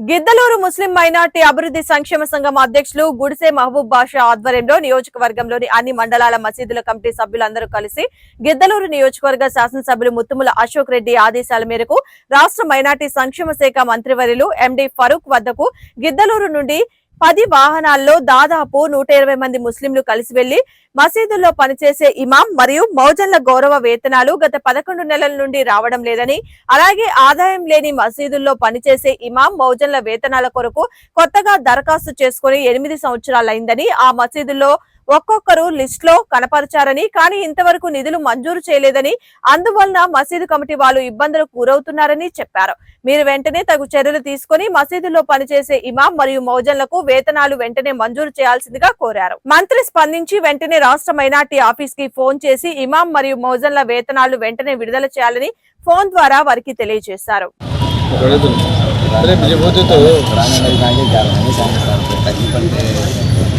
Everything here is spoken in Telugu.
గిద్దలూరు ముస్లిం మైనార్టీ అభివృద్ధి సంక్షేమ సంఘం అధ్యక్షులు గుడిసే మహబూబ్ బాషా ఆధ్వర్యంలో నియోజకవర్గంలోని అన్ని మండలాల మసీదుల కమిటీ సభ్యులందరూ కలిసి గిద్దలూరు నియోజకవర్గ శాసనసభ్యులు ముత్తుముల అశోక్ రెడ్డి ఆదేశాల మేరకు రాష్ట్ర మైనార్టీ సంక్షేమ శాఖ మంత్రివర్యులు ఎండి ఫరూక్ వద్దకు గిద్దలూరు నుండి పది వాహనాల్లో దాదాపు నూట ఇరవై మంది ముస్లింలు కలిసి వెళ్ళి మసీదుల్లో పనిచేసే ఇమాం మరియు మౌజన్ల గౌరవ వేతనాలు గత పదకొండు నెలల నుండి రావడం లేదని అలాగే ఆదాయం లేని మసీదుల్లో పనిచేసే ఇమాం మౌజన్ల వేతనాల కొరకు కొత్తగా దరఖాస్తు చేసుకుని ఎనిమిది సంవత్సరాలైందని ఆ మసీదుల్లో ఒక్కొక్కరు లిస్ట్లో కనపరిచారని కానీ ఇంతవరకు నిధులు మంజూరు చేయలేదని అందువలన మసీదు కమిటీ వాళ్ళు ఇబ్బందులకు గురవుతున్నారని చెప్పారు. మీరు వెంటనే తగు చర్యలు తీసుకుని మసీదులో పనిచేసే ఇమాం మరియు మౌజన్లకు వేతనాలు వెంటనే మంజూరు చేయాల్సిందిగా కోరారు. మంత్రి స్పందించి వెంటనే రాష్ట్ర మైనార్టీ ఆఫీస్కి ఫోన్ చేసి ఇమాం మరియు మౌజన్ల వేతనాలు వెంటనే విడుదల చేయాలని ఫోన్ ద్వారా వారికి తెలియజేశారు.